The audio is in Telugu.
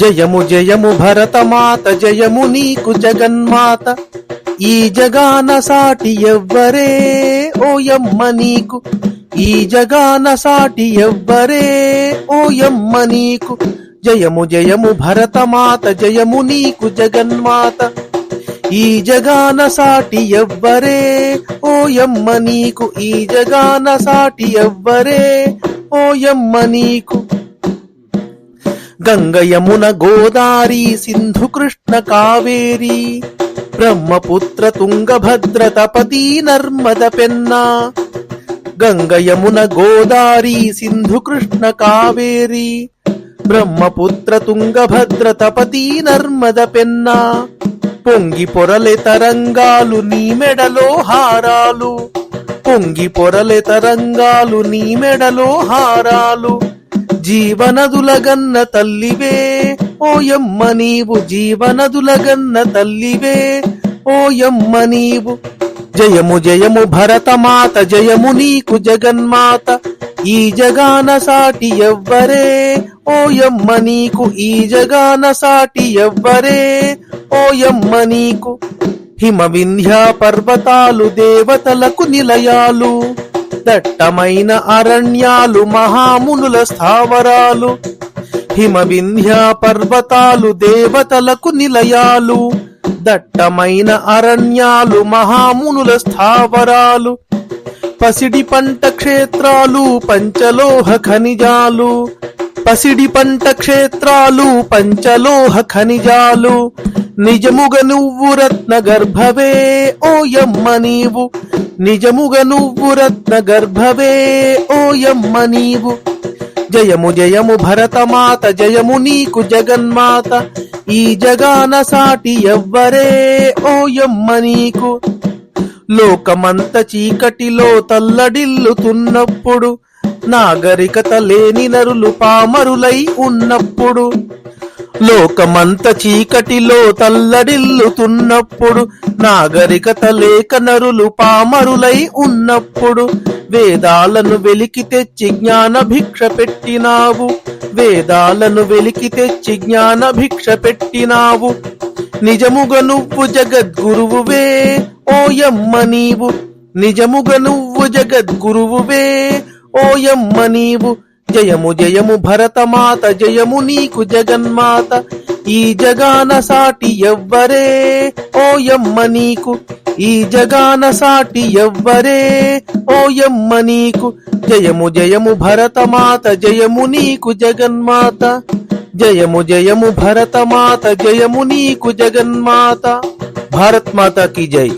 జయము జయము భరతమాత జయము నీకు జగన్మాత. ఈ జగాన సాటి ఎవ్వరే ఓయమ్మ నీకు. ఈ జగాన సాటి ఎవ్వరే ఓయమ్మ నీకు. జయము జయము భరతమాత జయము నీకు జగన్మాత. ఈ జగాన సాటి ఎవ్వరే ఓయమ్మ నీకు. ఈ జగాన సాటి ఎవ్వరే ఓయమ్మ నీకు. గంగ యమున గోదారి సింధు కృష్ణ కావేరి బ్రహ్మపుత్ర తుంగభద్ర తపతి నర్మద పెన్నా గంగ యమున గోదారి సింధు కృష్ణ కావేరి బ్రహ్మపుత్ర తుంగభద్ర తపతి నర్మద పెన్నా పొంగి పొరలె తరంగాలు నీ మెడలో హారాలు పొంగి పొరలె తరంగాలు నీ మెడలో హారాలు. జీవనదులగన్న తల్లివే. ఓయమ్మ నీవు జీవనదులగన్న తల్లివే. ఓయమ్మ నీవు జయము జయము భరతమాత జయము నీకు జగన్మాత. ఈ జగాన సాటి ఎవ్వరే. ఓయమ్మ నీకు ఈ జగాన సాటి ఎవ్వరే. ఓయమ్మ నీకు హిమ వింధ్య పర్వతాలు దేవతలకు నిలయాలు. దట్టమైన అరణ్యాలు మహామునుల స్థావరాలు హిమవింధ్యా పర్వతాలు దేవతలకు నిలయాలు దట్టమైన అరణ్యాలు మహామునుల స్థావరాలు పసిడి పంట క్షేత్రాలు పంచలోహ ఖనిజాలు పసిడి పంట క్షేత్రాలు పంచలోహ ఖనిజాలు నిజముగ నువ్వు రత్న గర్భవే ఓయమ్మ నీవు నిజముగా నువ్వు రత్న గర్భవే ఓయమ్మ నీవు. జయము జయము భరతమాత జయము నీకు జగన్మాత. ఈ జగాన సాటి ఎవ్వరే ఓయమ్మ నీకు. లోకమంత చీకటిలో తల్లడిల్లుతున్నప్పుడు నాగరికత లేని నరులు పామరులై ఉన్నప్పుడు లోకమంత చీకటిలో తల్లడిల్లుతున్నప్పుడు నాగరికత లేక నరులు పామరులై ఉన్నప్పుడు వేదాలను వెలికి తెచ్చి జ్ఞాన భిక్ష పెట్టినావు. వేదాలను వెలికి తెచ్చి జ్ఞాన భిక్ష పెట్టినావు. నిజముగ నువ్వు జగద్గురువువే ఓయమ్మ నీవు. నిజముగ నువ్వు జగద్గురువువే ఓయమ్మ నీవు. జయము జయము భరతమాత జయము నీకు జగన్మాత. ఈ జగాన సాటి ఎవ్వరే? ఓయమ్మ నీకు. ఈ జగాన సాటి ఎవ్వరే? ఓయమ్మ నీకు. జయము జయము భరతమాత జయము నీకు జగన్మాత. జయము జయము భరతమాత జయము నీకు జగన్మాత. భారత్ మాత కి జై.